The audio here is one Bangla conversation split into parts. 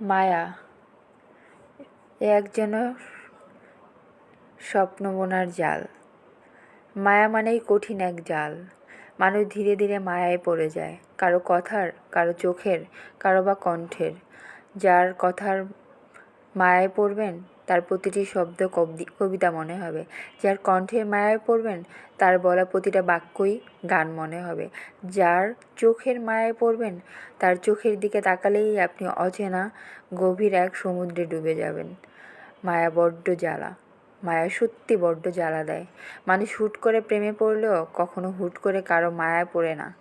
মায়া। এক যেন স্বপ্ন বোনার জাল। মায়া মানেই কঠিন এক জাল। মানুষ ধীরে ধীরে মায়ায় পড়ে যায়। কারও কথার, কারও চোখের, কারও বা কণ্ঠের। যার কথার মায়ায় পড়বেন তার প্রতিটি শব্দ কবিতা মনে হবে। যার কণ্ঠের মায়ায় পড়বেন, তার বলা প্রতিটা বাক্যই গান মনে হবে। যার চোখের মায়ায় পড়বেন, তার চোখের দিকে তাকালেই আপনি অচেনা, গভীর এক সমুদ্রে ডুবে যাবেন। মায়া বড্ড জ্বালা। মায়া সত্যি বড্ড জ্বালা দেয়। মানুষ হুট করে প্রেমে পড়লেও কখনো হুট করে কারও মায়ায় পড়ে না।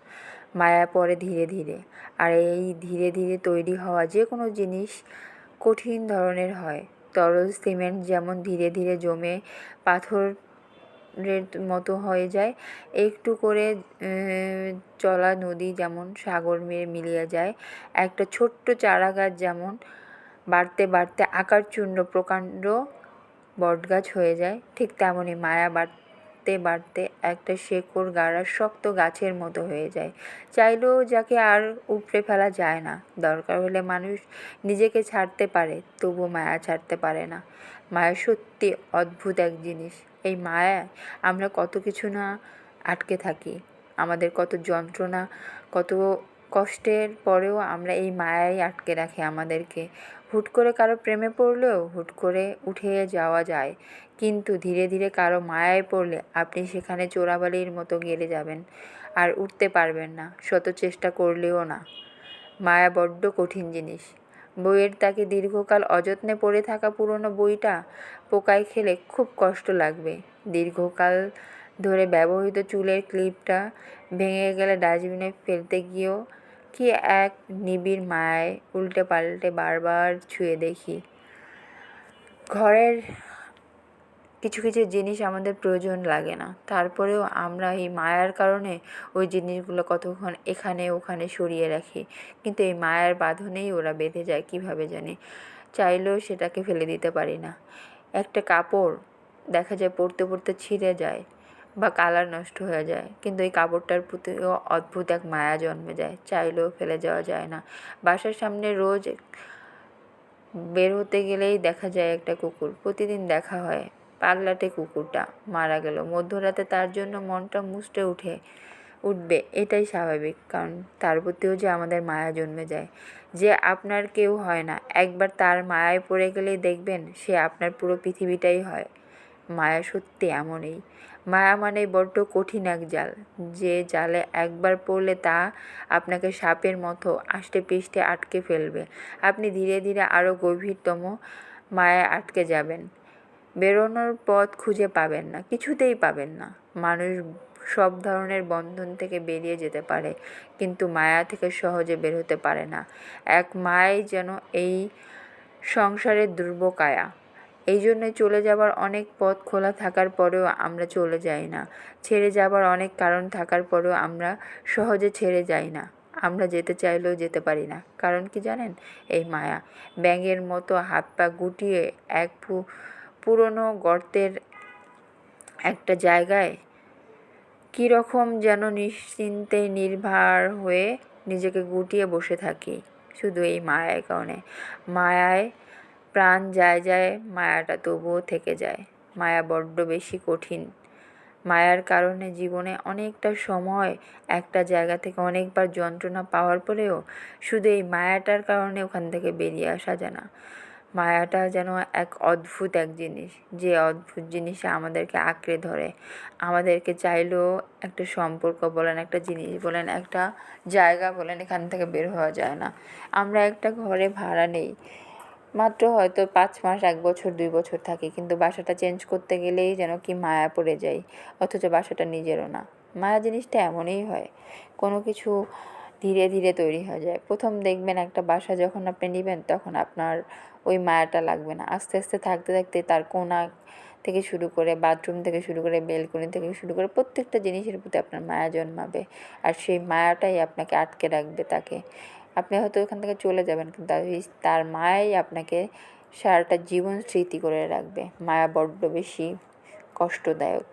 মায়া পড়ে ধীরে ধীরে। আর এই ধীরে ধীরে তৈরি হওয়া যে কোনো জিনিস কঠিন ধরনের হয়। তরল সিমেন্ট যেমন ধীরে ধীরে জমে পাথরের মতো হয়ে যায়, একটু করে চলা নদী যেমন সাগর মেয়ে মিলিয়ে যায়। একটা ছোট্ট চারা গাছ যেমন বাড়তে বাড়তে আকারচূর্ণ প্রকাণ্ড বটগাছ হয়ে যায়, ঠিক তেমনই মায়া বাড়তে বাড়তে বাড়তে একটা শেকড় গাড়া শক্ত গাছের মতো হয়ে যায়। চাইলেও যাকে আর উপড়ে ফেলা যায় না। দরকার হলে মানুষ নিজেকে ছাড়তে পারে তবু মায়া ছাড়তে পারে না। মায়া সত্যি অদ্ভুত এক জিনিস। এই মায়ায় আমরা কত কিছু না আটকে থাকি। আমাদের কত যন্ত্রণা, কত কষ্টের পরেও আমরা এই মায়াই আটকে রাখে আমাদেরকে। হুট করে কারও প্রেমে পড়লেও হুট করে উঠে যাওয়া যায়। কিন্তু ধীরে ধীরে কারও মায়ায় পড়লে আপনি সেখানে চোরাবালির মতো গেলে যাবেন আর উঠতে পারবেন না, শত চেষ্টা করলেও না। মায়া বড্ড কঠিন জিনিস। বইয়ের তাকে দীর্ঘকাল অযত্নে পড়ে থাকা পুরনো বইটা পোকায় খেলে খুব কষ্ট লাগবে। দীর্ঘকাল ধরে ব্যবহৃত চুলের ক্লিপটা ভেঙে গেলে ডাস্টবিনে ফেলতে গিয়েও কি এক নিবিড় মায়ায় উল্টে পাল্টে বারবার ছুঁয়ে দেখি। ঘরের কিছু কিছু জিনিস আমাদের প্রয়োজন লাগে না। তারপরেও আমরা এই মায়ার কারণে ওই জিনিসগুলো কতক্ষণ এখানে, ওখানে সরিয়ে রাখি। কিন্তু এই মায়ার বাঁধনেই ওরা বেঁধে যায়, কীভাবে জানি? চাইলেও সেটাকে ফেলে দিতে পারি না। একটা কাপড় দেখা যায় পরতে পরতে ছিঁড়ে যায়। বা কালার নষ্ট হয়ে যায়। কিন্তু এই কাপড়টার প্রতিও অদ্ভুত এক মায়া জন্মে যায়। চাইলেও ফেলে যাওয়া যায় না। বাসার সামনে রোজ বের হতে গেলেই দেখা যায় একটা কুকুর। প্রতিদিন দেখা হয় পাগলাটে কুকুরটা মারা গেল। মধ্যরাতে তার জন্য মনটা মুষ্টে উঠে, উঠবে। এটাই স্বাভাবিক, কারণ তার প্রতিও যে আমাদের মায়া জন্মে যায়। যে আপনার কেউ হয় না। একবার তার মায়ায় পড়ে গেলেই দেখবেন সে আপনার পুরো পৃথিবীটাই হয়। মায়া সত্যি এমনই। মায়া মানে বড্ড কঠিন এক জাল। যে জালে একবার পড়লে তা আপনাকে সাপের মতো আষ্টে পৃষ্ঠে আটকে ফেলবে। আপনি ধীরে ধীরে আরও গভীরতম মায়ায় আটকে যাবেন। বেরোনোর পথ খুঁজে পাবেন না, কিছুতেই পাবেন না। মানুষ সব ধরনের বন্ধন থেকে বেরিয়ে যেতে পারে, কিন্তু মায়া থেকে সহজে বের হতে পারে না। এক মায়াই যেন এই সংসারের দুর্বকায়া এই জন্যে চলে যাবার অনেক পথ খোলা থাকার পরেও আমরা চলে যাই না। ছেড়ে যাবার অনেক কারণ থাকার পরেও আমরা সহজে ছেড়ে যাই না। আমরা যেতে চাইলেও যেতে পারি না। কারণ কি জানেন? এই মায়া। ব্যাঙের মতো হাত পা গুটিয়ে এক পুরনো গর্তের একটা জায়গায় কীরকম যেন নিশ্চিন্তে নির্ভার হয়ে নিজেকে গুটিয়ে বসে থাকি। শুধু এই মায়ার কারণে। মায়ায় প্রাণ যায় যায়, মায়াটা তবুও থেকে যায়। মায়া বড্ড বেশি কঠিন। মায়ার কারণে জীবনে অনেকটা সময় একটা জায়গা থেকে অনেকবার যন্ত্রণা পাওয়ার পরেও শুধু এই মায়াটার কারণে ওখান থেকে বেরিয়ে আসা যায় না। মায়াটা যেন এক অদ্ভুত এক জিনিস। যে অদ্ভুত জিনিসে আমাদেরকে আঁকড়ে ধরে। আমাদেরকে চাইলেও একটা সম্পর্ক বলেন, একটা জিনিস বলেন, একটা জায়গা বলেন এখান থেকে বের হওয়া যায় না। আমরা একটা ঘরে ভাড়া নেই। মাত্র হয়তো পাঁচ মাস, এক বছর, দুই বছর থাকি, কিন্তু বাসাটা চেঞ্জ করতে গেলেই যেন কি মায়া পড়ে যাই অথচ বাসাটা নিজেরও না। মায়া জিনিসটা এমনই হয়, কোনো কিছু ধীরে ধীরে তৈরি হয়ে যায়। প্রথম দেখবেন একটা বাসা যখন আপনি নেবেন, তখন আপনার ওই মায়াটা লাগবে না। আস্তে আস্তে থাকতে থাকতে তার কোনা থেকে শুরু করে বাথরুম থেকে শুরু করে বেলকনি থেকে শুরু করে প্রত্যেকটা জিনিসের প্রতি আপনার মায়া জন্মাবে। আর সেই মায়াটাই আপনাকে আটকে রাখবে তাকে। আপনি হয়তো ওখান থেকে চলে যাবেন, কিন্তু তার মায়াই আপনাকে সারাটা জীবন স্মৃতি করে রাখবে। মায়া বড্ড বেশি কষ্টদায়ক।